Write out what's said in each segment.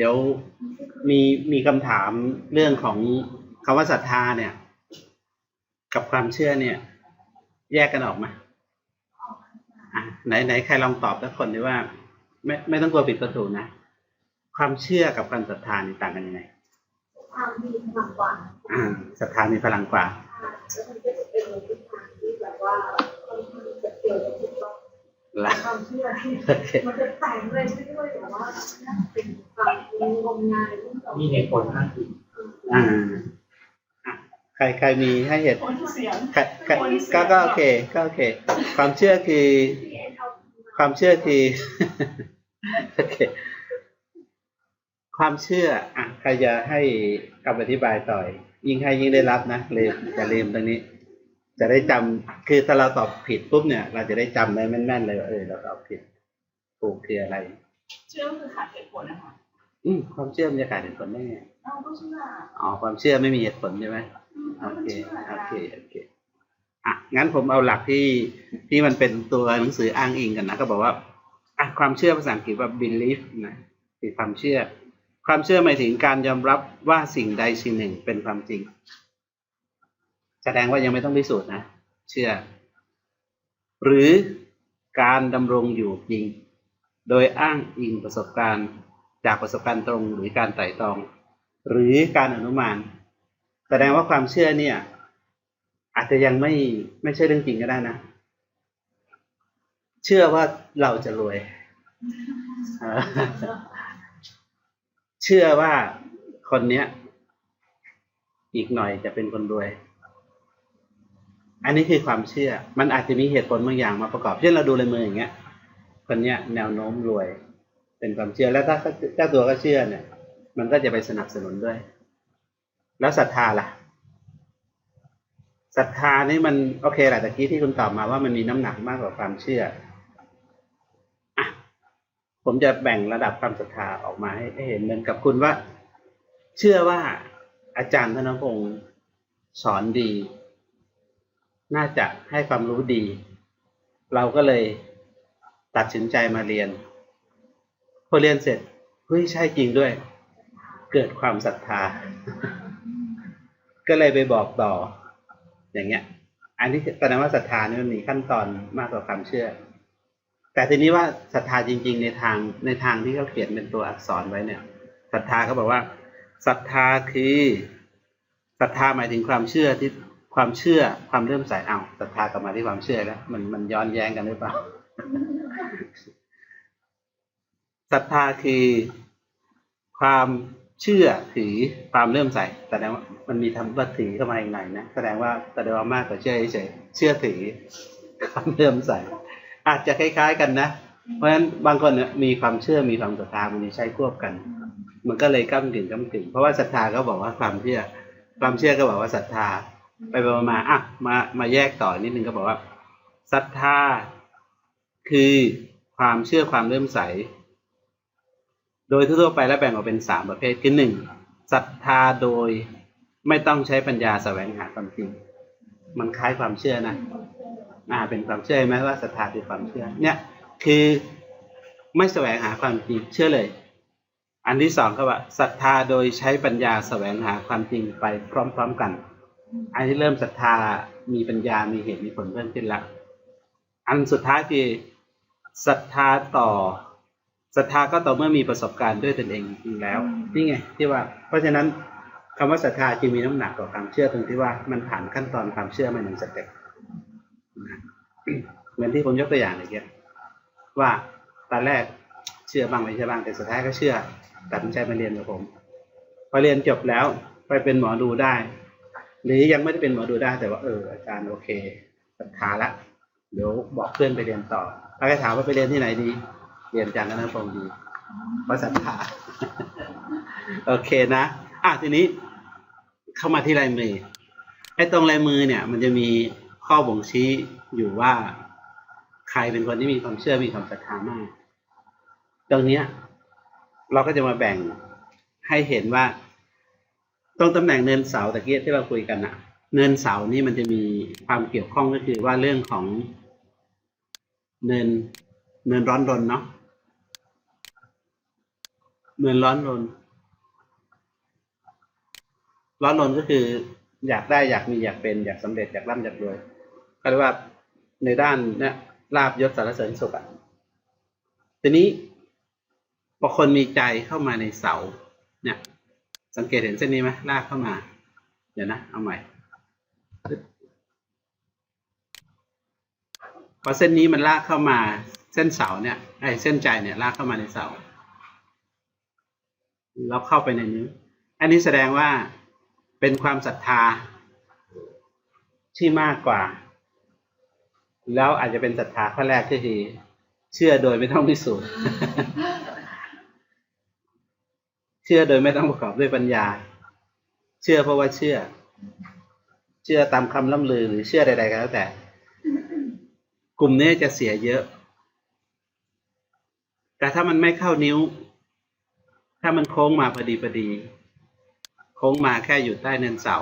เดี๋ยวมีมีคำถามเรื่องของคำว่าศรัทธาเนี่ย กับความเชื่อเนี่ย แยกกันออกไหมอะไหนไหนใครลองตอบสักคนดีว่า ไม่ไม่ต้องกลัวผิดประตูนะความเชื่อกับความศรัทธานี่ต่างกันยังไงทางมีพลังกว่าอ่าศรัทธามีพลังกว่าแล้วมันก็จะเป็นในทิศทางที่แบบว่าค่อนข้างจะเกี่ยวกับถูกต้องละความเชื่อที่โอเคมันจะแต่งเลยช่วยแต่ว่าน่าจะเป็นความ งมงายเรื่องของมีเหตุผลอ้างอิงอ่าอะใครใครมีให้เหตุคนเสียงใครใครก็ก็โอเคก็โอเค ความเชื่อคือ ความเชื่อคือโอเคความเชื่ออะใครจะให้คำอธิบายต่อย ยิ่งให้ยิ่งได้รับนะลืมจะลืมตรงนี้ จะได้จำคือถ้าเราตอบผิดปุ๊บเนี่ย เราจะได้จำได้แม่นๆเลยว่าเออเราตอบผิดถูกคืออะไร เชื่อคือขาดเหตุผลนะคะ อืมความเชื่อมันจะขาดเหตุผลได้ไงเราก็เชื่ออ๋อความเชื่อไม่มีเหตุผลใช่ไหมโอเราก็เคเชื่อโอเคโอเคอะงั้นผมเอาหลักที่ที่มันเป็นตัวหนังสืออ้างอิงกันนะก็บอกว่าอะความเชื่อภาษาอังกฤษว่า belief นะคือความเชื่อ ความเชื่อหมายถึงการยอมรับว่าสิ่งใดสิ่งหนึ่งเป็นความจริง แสดงว่ายังไม่ต้องพิสูจน์นะ เชื่อ หรือการดำรงอยู่จริง โดยอ้างอิงประสบการณ์ จากประสบการณ์ตรงหรือการไต่ตอง หรือการอนุมาน แสดงว่าความเชื่อเนี่ย อาจจะยังไม่ไม่ใช่เรื่องจริงก็ได้นะ เชื่อว่าเราจะรวย เชื่อว่าคนเนี้ย อีกหน่อยจะเป็นคนรวย อันนี้คือความเชื่อ มันอาจจะมีเหตุผลบางอย่างมาประกอบ เช่นเราดูเลยมืออย่างเงี้ย คนเนี้ยแนวโน้มรวย เป็นความเชื่อแล้วถ้าเจ้าตัวก็เชื่อเนี่ย มันก็จะไปสนับสนุนด้วย แล้วศรัทธาล่ะศรัทธานี่มันโอเคแหละตะกี้ที่คุณตอบมาว่ามันมีน้ำหนักมากกว่าความเชื่ออะผมจะแบ่งระดับความศรัทธาออกมาให้เห็นเหมือนกับคุณว่า เชื่อว่าอาจารย์ธนพงศ์สอนดี น่าจะให้ความรู้ดี เราก็เลยตัดสินใจมาเรียน พอเรียนเสร็จเฮ้ยใช่จริงด้วย เกิดความศรัทธา ก็เลยไปบอกต่อ อย่างเงี้ย อันนี้แสดงว่าศรัทธานี่มันมีขั้นตอนมากกว่าความเชื่อ แต่ทีนี้ว่าศรัทธาจริง ๆ ในทางในทางที่เขาเขียนเป็นตัวอักษรไว้เนี่ยศรัทธาเขาบอกว่าศรัทธาคือศรัทธาหมายถึงความเชื่อที่ความเชื่อความเริ่มใส่เอาศรัทธากลับมาที่ความเชื่อแล้วมันมันย้อนแย้งกันหรือเปล่า ศรัทธาคือความเชื่อถือความเริ่อมใส่แสดงว่ามันมีคำว่าถือเข้ามาอีกหน่อยนะแสดงว่าแสดงว่ามากกว่าเชื่อเฉยเชื่อถือความเริ่อมใส่อาจจะคล้าย ๆ กันนะ เพราะฉะนั้นบางคนเนี่ยมีความเชื่อมีความศรัทธามันจะใช้ควบกัน มันก็เลยก้ากึ่งก้ากึ่งเพราะว่าศรัทธาก็บอกว่าความเชื่อ ความเชื่อก็บอกว่าศรัทธา ไปไปมาอะมามาแยกต่อนิดนึงก็บอกว่าศรัทธาคือความเชื่อความเริ่อมใส โดยทั่วๆไปแล้วแบ่งออกเป็นสามประเภทคือหนึ่งศรัทธาโดยไม่ต้องใช้ปัญญาแสวงหาความจริง มันคล้ายความเชื่อนะอ่าเป็นความเชื่อไหมว่าศรัทธาคือความเชื่อ เนี่ยคือไม่แสวงหาความจริงเชื่อเลย อันที่สองก็ว่าศรัทธาโดยใช้ปัญญาแสวงหาความจริงไปพร้อม ๆกัน อันที่เริ่มศรัทธามีปัญญามีเหตุมีผลเพิ่มขึ้นแล้วอันสุดท้ายคือศรัทธาต่อ ศรัทธาก็ต่อเมื่อมีประสบการณ์ด้วยตนเองจริงๆแล้ว นี่ไงที่ว่า เพราะฉะนั้นคำว่าศรัทธาจึงมีน้ำหนักกว่าความเชื่อตรงที่ว่ามันผ่านขั้นตอนความเชื่อมาหนึ่งสเต็ปนะเหมือนที่ผมยกตัวอย่างเมื่อกี้ว่าตอนแรกเชื่อบ้างไม่เชื่อบ้างแต่สุดท้ายก็เชื่อตัดสินใจมาเรียนกับผมพอเรียนจบแล้วไปเป็นหมอดูได้ หรือยังไม่ได้เป็นหมอดูได้แต่ว่าเอออาจารย์โอเคศรัทธาละเดี๋ยวบอกเพื่อนไปเรียนต่อถ้าใครถามว่าไปเรียนที่ไหนดี เรียนอาจารย์นันพงศ์ดีเพราะศรัทธาโอเคนะอะทีนี้เข้ามาที่ลายมือไอ้ตรงลายมือเนี่ย มันจะมีข้อบ่งชี้อยู่ว่า ใครเป็นคนที่มีความเชื่อมีความศรัทธามากตรงเนี้ย เราก็จะมาแบ่งให้เห็นว่า ตรงตำแหน่งเนินเสาตะเกียที่เราคุยกันอะเนินเสานี่มันจะมีความเกี่ยวข้องก็คือว่าเรื่องของ เนินเนินร้อนรนเนาะ เหมือนร้อนรน ร้อนรนก็คือ อยากได้อยากมีอยากเป็น อยากสำเร็จอยากร่ำอยากรวยก็เรียกว่าในด้านเนี่ยลาบยศสารเสริญสุขอะทีนี้พอคนมีใจเข้ามาในเสา เนี่ย สังเกตเห็นเส้นนี้ไหมลากเข้ามา เดี๋ยวนะ เอาใหม่พอเส้นนี้มันลากเข้ามา เส้นเสาเนี่ยไอ้เส้นใจเนี่ยลากเข้ามาในเสา แล้วเข้าไปในนี้ อันนี้แสดงว่าเป็นความศรัทธาที่มากกว่า แล้วอาจจะเป็นศรัทธาข้อแรกก็คือเชื่อโดยไม่ต้องพิสูจน์เชื่อโดยไม่ต้องประกอบด้วยปัญญา เชื่อเพราะว่าเชื่อ เชื่อตามคำล่ำลือหรือเชื่อใดๆก็แล้วแต่ กลุ่มนี้จะเสียเยอะ แต่ถ้ามันไม่เข้านิ้ว ถ้ามันโค้งมาพอดีพอดี โค้งมาแค่อยู่ใต้เนินเสา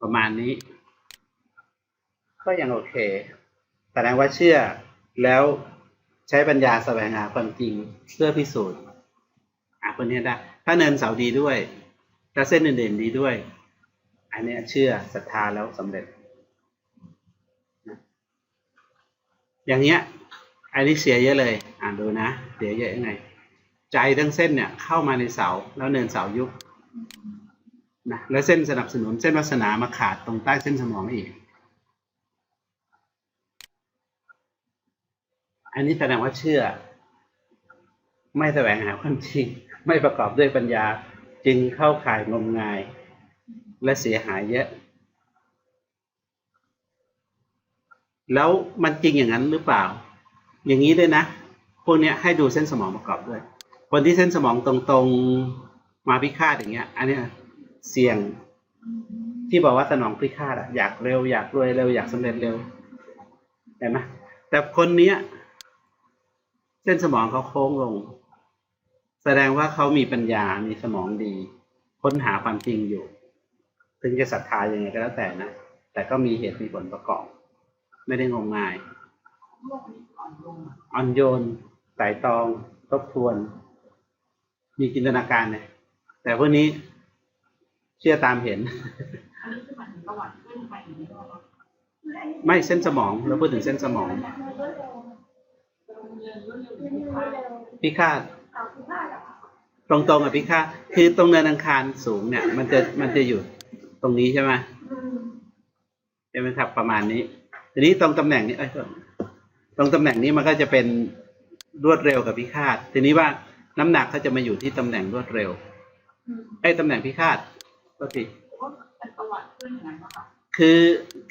ประมาณนี้ ก็ยังโอเคแสดงว่าเชื่อแล้วใช้ปัญญาแสวงหาความจริงเพื่อพิสูจน์อะคนนี้ได้ ถ้าเนินเสาดีด้วยถ้าเส้นอื่นๆดีด้วย อันเนี้ยเชื่อศรัทธาแล้วสำเร็จนะอย่างเงี้ย อันนี้เสียเยอะเลย อ่านดูนะ เสียเยอะยังไง ใจทั้งเส้นเนี่ยเข้ามาในเสาแล้วเนินเสายุบนะแล้วเส้นสนับสนุนเส้นวาสนามาขาดตรงใต้เส้นสมองอีก อันนี้แสดงว่าเชื่อ ไม่แสวงหาความจริง ไม่ประกอบด้วยปัญญาจึงเข้าข่ายงมงาย และเสียหายเยอะ แล้วมันจริงอย่างนั้นหรือเปล่า อย่างนี้ด้วยนะ พวกเนี้ยให้ดูเส้นสมองประกอบด้วย คนที่เส้นสมองตรงๆ มาพิฆาตอย่างเงี้ย อันเนี้ยเสี่ยงที่บอกว่าสนองพิฆาตอะอยากเร็วอยากรวยเร็วอยากสำเร็จเร็วเห็นไหมแต่คนเนี้ย เส้นสมองเขาโค้งลง แสดงว่าเขามีปัญญา มีสมองดี ค้นหาความจริงอยู่ ถึงจะศรัทธายังไงก็แล้วแต่นะ แต่ก็มีเหตุมีผลประกอบ ไม่ได้งมงาย อ่อนโยนไตร่ตองทบทวน มีจินตนาการเนี่ยแต่พวกนี้เชื่อตามเห็นนนไม่เส้นสมองเราพูดถึงเส้นสมองโรงเรียนรุ่นเร็วหรือที่ว่าพิฆาตเอาที่พลาดเหรอคะตรงๆกับพิฆาตคือตรงเนินอังคารสูงเนี่ย มันจะมันจะอยู่ตรงนี้ใช่ไหมอืมใช่ไหมครับประมาณนี้ ทีนี้ตรงตำแหน่งนี้เอ้ ตรงตำแหน่งนี้มันก็จะเป็นรวดเร็วกับพิฆาต ทีนี้ว่าน้ำหนักเขาจะมาอยู่ที่ตำแหน่งรวดเร็วอืมไอ้ยตำแหน่งพิฆาตก็ทีว่าเป็นประวัติขึ้นอย่างนั้นนะคะคือ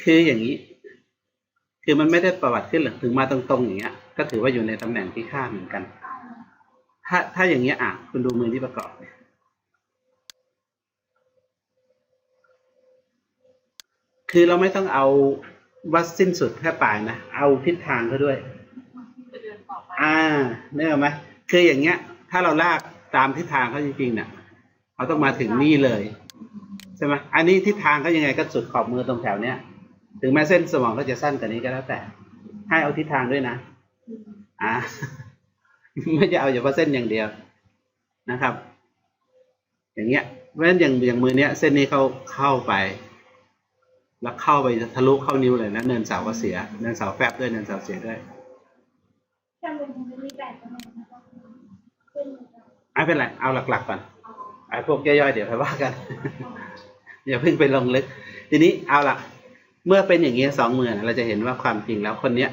คืออย่างนี้ คือมันไม่ได้ประวัติขึ้นหรอกถึงมาตรงๆอย่างเงี้ย ก็ถือว่าอยู่ในตำแหน่งพิฆาตเหมือนกัน ถ้าถ้าอย่างเงี้ยอะคุณดูมือที่ประกอบคือเราไม่ต้องเอา วัดสิ้นสุดแค่ปลายนะ เอาทิศทางเขาด้วยที่จะเดินต่อไปอ่าเนี่ยไหมคืออย่างเงี้ย ถ้าเราลากตามทิศทางเขาจริงๆเนี่ยเขาต้องมาถึงนี่เลยใช่ไหมอันนี้ทิศทางเขายังไงก็สุดขอบมือตรงแถวเนี้ย ถึงแม้เส้นสมองเขาจะสั้นกว่านี้ก็แล้วแต่ ให้เอาทิศทางด้วยนะอืมอ่า ไม่จะเอาเฉพาะเส้นอย่างเดียวนะครับ อย่างเงี้ย เพราะฉะนั้นอย่างอย่างมือเนี้ย เส้นนี้เขาเข้าไป แล้วเข้าไปทะลุเข้านิ้วเลยนะเนินเสาก็เสีย เนินเสาแฟบด้วยเนินเสาเสียด้วยแค่มันจะมีแบบประมาณนั้นก็ขึ้นมาไม่เป็นไรเอาหลักๆก่อนอ๋อไอ้พวกย่อยๆเดี๋ยวไปว่ากันอย่าเพิ่งไปลงลึก ทีนี้เอาละเมื่อเป็นอย่างนี้สองมือนะเราจะเห็นว่าความจริงแล้วคนเนี้ย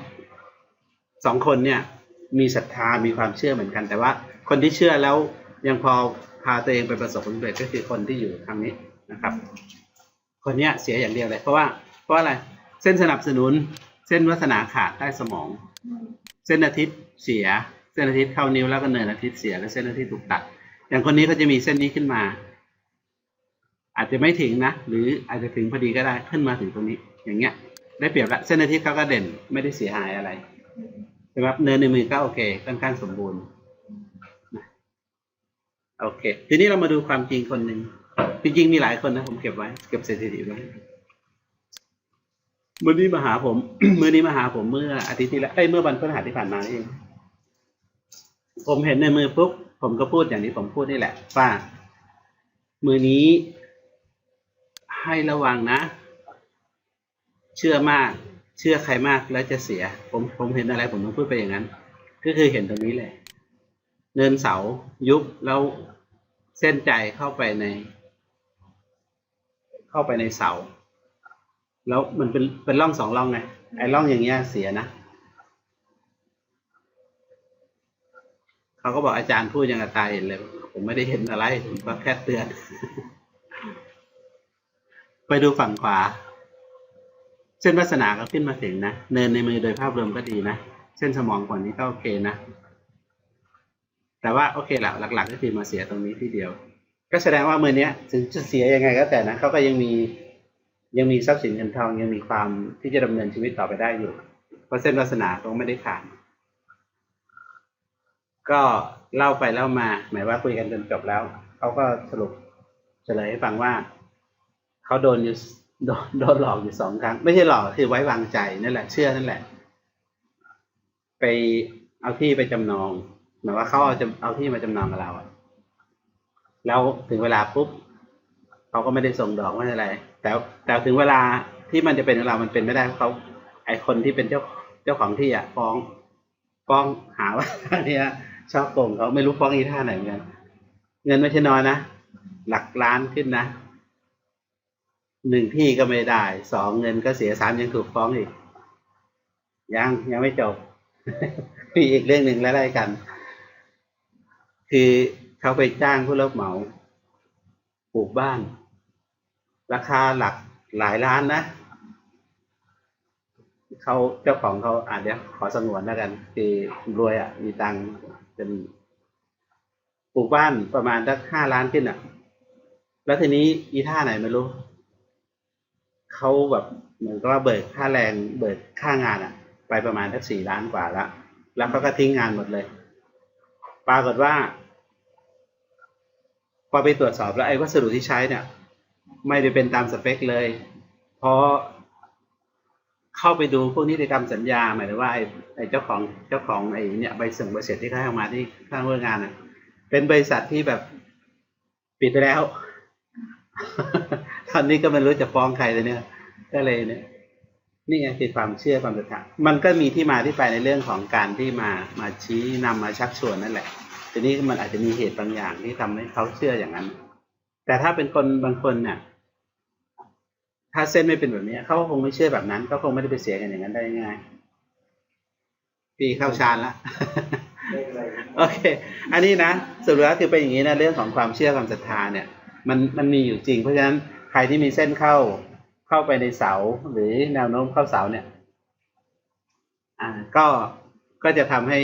สองคนเนี่ย มีศรัทธามีความเชื่อเหมือนกัน แต่ว่าคนที่เชื่อแล้วยังพอพาตัวเองไปประสบความสำเร็จก็คือคนที่อยู่ทางนี้นะครับ คนเนี้ยเสียอย่างเดียวเลยเพราะว่าเพราะอะไรเส้นสนับสนุน เส้นวัสนาขาดใต้สมอง เส้นอาทิตย์เสีย เส้นอาทิตย์เข้านิ้วแล้วก็เนินอาทิตย์เสียแล้วเส้นอาทิตย์ถูกตัด อย่างคนนี้เขาจะมีเส้นนี้ขึ้นมา อาจจะไม่ถึงนะ หรืออาจจะถึงพอดีก็ได้ขึ้นมาถึงตรงนี้ อย่างเงี้ย ได้เปรียบละเส้นอาทิตย์เขาก็เด่นไม่ได้เสียหายอะไรอืมใช่ไหมครับเนินในมือก็โอเคค่อนข้างสมบูรณ์โอเค ทีนี้เรามาดูความจริงคนหนึ่ง จริงๆมีหลายคนนะ ผมเก็บไว้ เก็บสถิติไว้มือนี้มาหาผม มือนี้มาหาผมเมื่ออาทิตย์ที่แล้วเอ้ยเมื่อวันพฤหัสที่ผ่านมาเองผมเห็นในมือปุ๊บผมก็พูดอย่างที่ผมพูดนี่แหละว่ามือนี้ให้ระวังนะ เชื่อมาก เชื่อใครมากแล้วจะเสีย ผมผมเห็นอะไร ผมต้องพูดไปอย่างนั้น ก็คือเห็นตรงนี้เลยเนินเสายุบแล้วเส้นใจเข้าไปใน เข้าไปในเสา แล้วมันเป็นเป็นร่องสองร่องไงไอ้ร่องอย่างเงี้ยเสียนะเขาก็บอกอาจารย์พูดอย่างกับตาเห็นเลย ผมไม่ได้เห็นอะไรผมก็แค่เตือน ไปดูฝั่งขวา เส้นวาสนาก็ขึ้นมาถึงนะเนินในมือโดยภาพรวมก็ดีนะเส้นสมองก่อนนี้ก็โอเคนะแต่ว่าโอเคแหละหลัก ๆ ก็คือมาเสียตรงนี้ที่เดียว ก็แสดงว่ามือเนี้ยถึงจะเสียยังไงก็แต่นะเขาก็ยังมียังมีทรัพย์สินเงินทองยังมีความที่จะดำเนินชีวิตต่อไปได้อยู่เพราะเส้นวาสนาเขาไม่ได้ขาดก็เล่าไปเล่ามา หมายว่าคุยกันจนจบแล้วเขาก็สรุปเฉลยให้ฟังว่าเขาโดนอยู่โดนโดนหลอกอยู่สองครั้ง ไม่ใช่หลอกคือไว้วางใจนั่นแหละ เชื่อนั่นแหละ ไปเอาที่ไปจำนองหมายว่าเขาเอาจะเอาที่มาจำนองกับเราอะ แล้วถึงเวลาปุ๊บเขาก็ไม่ได้ส่งดอกไม่อะไร แต่แต่ถึงเวลาที่มันจะเป็นของเรามันเป็นไม่ได้เขาไอคนที่เป็นเจ้าเจ้าของที่อะฟ้องฟ้องหาว่าเนี่ยชอบโกงเขาไม่รู้ฟ้องอีท่าไหนเหมือนกันเงินไม่ใช่น้อยนะหลักล้านขึ้นนะหนึ่งที่ก็ไม่ได้สองเงินก็เสียสามยังถูกฟ้องอีก ยังยังไม่จบมีอีกเรื่องหนึ่งแล้วไล่กัน คือ เขาไปจ้างผู้รับเหมาปลูกบ้าน ราคาหลักหลายล้านนะเขาเจ้าของเขาอะเดี๋ยวขอสงวนแล้วกันคือรวยอะ มีตังค์เป็นปลูกบ้านประมาณสักห้าล้านขึ้นอะ แล้วทีนี้อีท่าไหนไม่รู้เขาแบบเหมือนกับว่าเบิกค่าแรงเบิกค่างานอะ ไปประมาณสักสี่ล้านกว่าแล้วแล้วเขาก็ทิ้งงานหมดเลย ปรากฏว่า พอไปตรวจสอบแล้วไอ้วัสดุที่ใช้เนี่ย ไม่ได้เป็นตามสเปคเลยเพราะเข้าไปดูพวกนิติกรรมสัญญาหมายถึงว่าไอ้เจ้าของเจ้าของไอ้เนี่ยใบส่งใบเสร็จที่เขาให้ออกมาที่ข้างเรื่องงานอะ เป็นบริษัทที่แบบปิดไปแล้ว ตอนนี้ก็ไม่รู้จะฟ้องใครเลยเนี่ย ก็เลยเนี่ย นี่ไงคือความเชื่อความศรัทธามันก็มีที่มาที่ไปในเรื่องของการที่มามาชี้นำมาชักชวนนั่นแหละ ทีนี้มันอาจจะมีเหตุบางอย่างที่ทำให้เขาเชื่ออย่างนั้น แต่ถ้าเป็นคนบางคนเนี่ยถ้าเส้นไม่เป็นแบบนี้เขาคงไม่เชื่อแบบนั้นก็คงไม่ได้ไปเสียกันอย่างนั้นได้ง่ายพี่เข้าฌานละโอเค อันนี้นะสรุปแล้วคือเป็นอย่างนี้นะเรื่องของความเชื่อความศรัทธาเนี่ย มันมันมีอยู่จริง เพราะฉะนั้นใครที่มีเส้นเข้าเข้าไปในเสาหรือแนวโน้มเข้าเสาเนี่ย อ่าก็ก็จะทำให้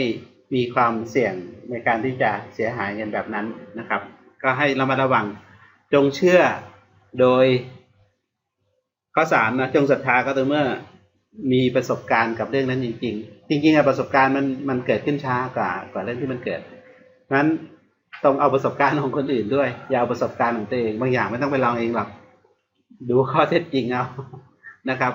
มีความเสี่ยงในการที่จะเสียหายเงินแบบนั้นนะครับ ก็ให้ระมัดระวังจงเชื่อโดยข้อสามนะจงศรัทธาก็ต่อเมื่อมีประสบการณ์กับเรื่องนั้นจริง ๆ จริงๆอะประสบการณ์มันมันเกิดขึ้นช้ากว่ากว่าเรื่องที่มันเกิดนั้นต้องเอาประสบการณ์ของคนอื่นด้วย อย่าเอาประสบการณ์ของตัวเอง บางอย่างไม่ต้องไปลองเองหรอกดูข้อเท็จจริงเอานะครับ